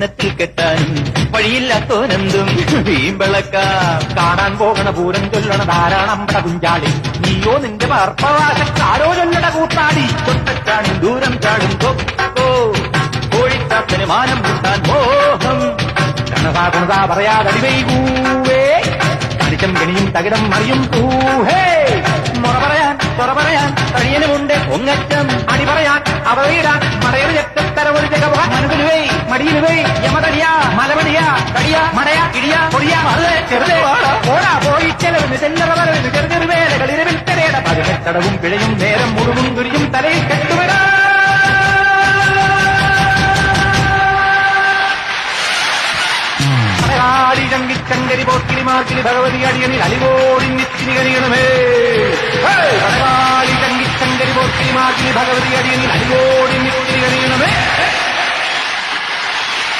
നെത്തിൽ കെട്ടാനും വഴിയില്ലാത്തോനെന്തും? വീമ്പളക്ക കാണാൻ പോകണ പൂരം ചൊല്ലണ ധാരാളം കുഞ്ചാടി നീയോ നിന്റെ വാർപ്പവാശക്കാരോ ചൊല്ലണ കൂത്താടി. ദൂരം ചാടും കോഴിക്കാത്തന് മാനം കൂട്ടാൻ മോഹം. കണതാ കണതാ പറയാതടിവൈകൂവേ കണിച്ചം കെണിയും തകിടം മറിയും പൂഹേ മുറ പറയാൻ തുറ പറയാൻ കഴിയനുമുണ്ട് ഒങ്ങറ്റം അടി പറയാൻ അവയിടാൻ മറയൊരു വേ വേ യമതടിയാ മലമടിയാ കടിയാ മടയാ ഇടിയാ പൊടിയാ അതെ ചെറുതേ. പോടാ പോയി ചെലവിന് ചെല്ലറ വരവിന് ചെറു ചെറു വേലകൾ ഇരവിൽ കരേട പതിനെട്ടടവും പിഴയും നേരം മുഴുവും തുരിയും തലയിൽ കെട്ടുവരാ. മലയാളി ചങ്കിച്ചങ്കരി പോക്കിരി മാർക്കിരി ഭഗവതി അടിയനിൽ അലിവോടി നിച്ചിരി കരിയണമേ മലയാളി ചങ്കിച്ചങ്കരി പോക്കിരി മാർക്കിരി ഭഗവതി അടിയനിൽ അലിവോടി